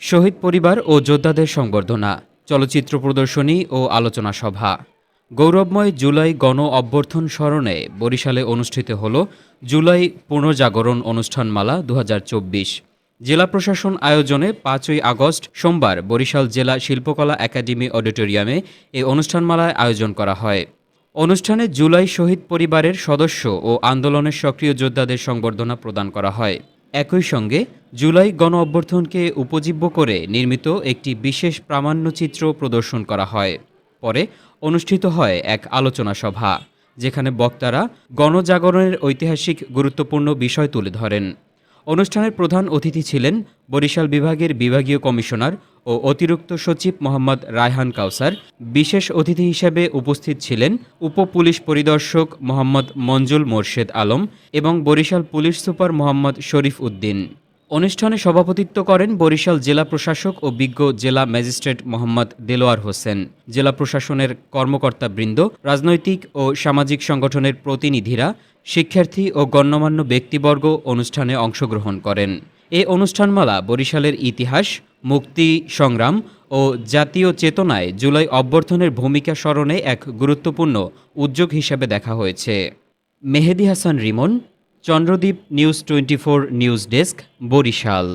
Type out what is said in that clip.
শহীদ পরিবার ও যোদ্ধাদের সংবর্ধনা, চলচ্চিত্র প্রদর্শনী ও আলোচনা সভা। গৌরবময় জুলাই গণ অভ্যর্থন স্মরণে বরিশালে অনুষ্ঠিত হল জুলাই পুনর্জাগরণ অনুষ্ঠানমালা দু হাজার চব্বিশ। জেলা প্রশাসন আয়োজনে পাঁচই আগস্ট সোমবার বরিশাল জেলা শিল্পকলা একাডেমি অডিটোরিয়ামে এই অনুষ্ঠানমালায় আয়োজন করা হয়। অনুষ্ঠানে জুলাই শহীদ পরিবারের সদস্য ও আন্দোলনের সক্রিয় যোদ্ধাদের সংবর্ধনা প্রদান করা হয়। একই সঙ্গে জুলাই গণ অভ্যর্থনকে উপজীব্য করে নির্মিত একটি বিশেষ প্রামাণ্যচিত্র প্রদর্শন করা হয়। পরে অনুষ্ঠিত হয় এক আলোচনা সভা, যেখানে বক্তারা গণজাগরণের ঐতিহাসিক গুরুত্বপূর্ণ বিষয় তুলে ধরেন। অনুষ্ঠানের প্রধান অতিথি ছিলেন বরিশাল বিভাগের বিভাগীয় কমিশনার ও অতিরিক্ত সচিব মোহাম্মদ রায়হান কাউসার। বিশেষ অতিথি হিসেবে উপস্থিত ছিলেন উপ পুলিশ পরিদর্শক মোহাম্মদ মঞ্জুল মোর্শেদ আলম এবং বরিশাল পুলিশ সুপার মোহাম্মদ শরীফ উদ্দিন। অনুষ্ঠানে সভাপতিত্ব করেন বরিশাল জেলা প্রশাসক ও বিজ্ঞ জেলা ম্যাজিস্ট্রেট মোহাম্মদ দেলোয়ার হোসেন। জেলা প্রশাসনের কর্মকর্তাবৃন্দ, রাজনৈতিক ও সামাজিক সংগঠনের প্রতিনিধিরা, শিক্ষার্থী ও গণ্যমান্য ব্যক্তিবর্গ অনুষ্ঠানে অংশগ্রহণ করেন। এ অনুষ্ঠানমালা বরিশালের ইতিহাস, মুক্তি, সংগ্রাম ও জাতীয় চেতনায় জুলাই অভ্যর্থনের ভূমিকা স্মরণে এক গুরুত্বপূর্ণ উদ্যোগ হিসেবে দেখা হয়েছে। Mehedi Hasan Rimon Chandradwip news twenty news desk Barishal.